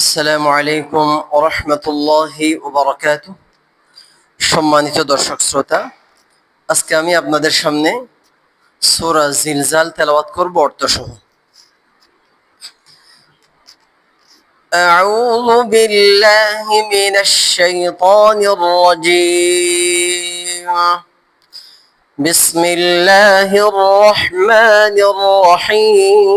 আসসালামু আলাইকুম ওরহমতুল্লাহি ওবরাকাত সম্মানিত দর্শক শ্রোতা আজকে আমি আপনাদের সামনে সূরা জিলজাল তেলাওয়াত করব অর্থসহ أعوذ بالله من الشيطان الرجيم بسم الله الرحمن الرحيم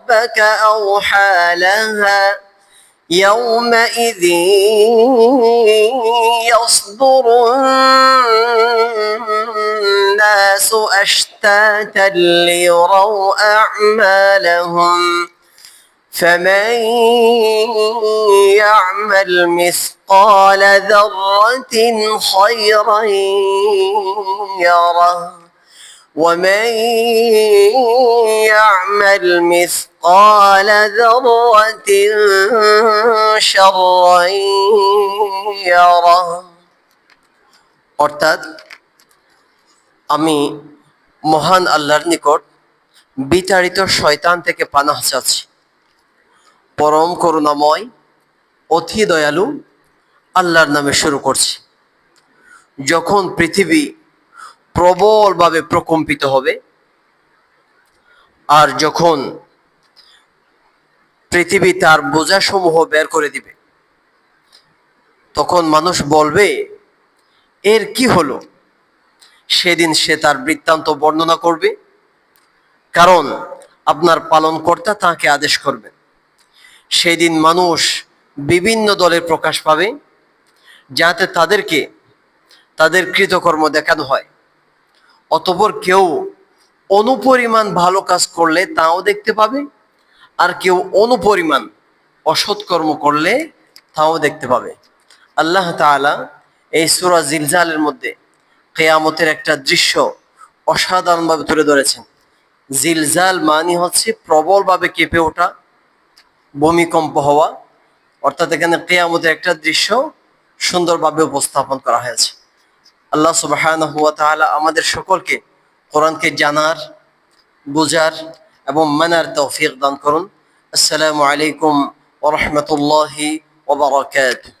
ربك أوحى لها يومئذ يصدر الناس أشتاتا ليروا أعمالهم فمن يعمل مثقال ذرة خيرا يره ومن يعمل مثقال ذرة شرا يره অর্থাৎ আমি মহান আল্লাহর নিকট বিতাড়িত শয়তান থেকে পানাহ চাচ্ছি পরম করুণাময় অতি দয়ালু আল্লাহর নামে শুরু করছি যখন পৃথিবী প্রবলভাবে প্রকম্পিত হবে আর যখন পৃথিবী তার বোঝাসমূহ বের করে দিবে। তখন মানুষ বলবে, এর কি হলো? সেদিন সে তার বৃত্তান্ত বর্ণনা করবে, কারণ আপনার পালনকর্তা তাকে আদেশ করবেন সেদিন মানুষ বিভিন্ন দলে প্রকাশ পাবে, যাতে তাদেরকে তাদের কৃতকর্ম দেখানো হয়। অতপর কেউ অনুপরিমাণ ভালো কাজ করলে তাও দেখতে পাবে আর কেউ অনুপরিমাণ অসৎকর্ম করলে তাও দেখতে পাবে। আল্লাহ তাআলা এই সুরা জিলজালের মধ্যে কেয়ামতের একটা দৃশ্য অসাধারণভাবে তুলে ধরেছেন। জিলজাল মানে হচ্ছে প্রবলভাবে কেঁপে ওঠা, ভূমিকম্প হওয়া, অর্থাৎ এখানে কেয়ামতের একটা দৃশ্য সুন্দরভাবে উপস্থাপন করা হয়েছে। আল্লাহ তাআলা আমাদের সকলকে কোরআনকে জানার, বোঝার এবং মানার তৌফিক দান করুন আসসালামু আলাইকুম ওয়া রাহমাতুল্লাহি ওয়া বারাকাতুহু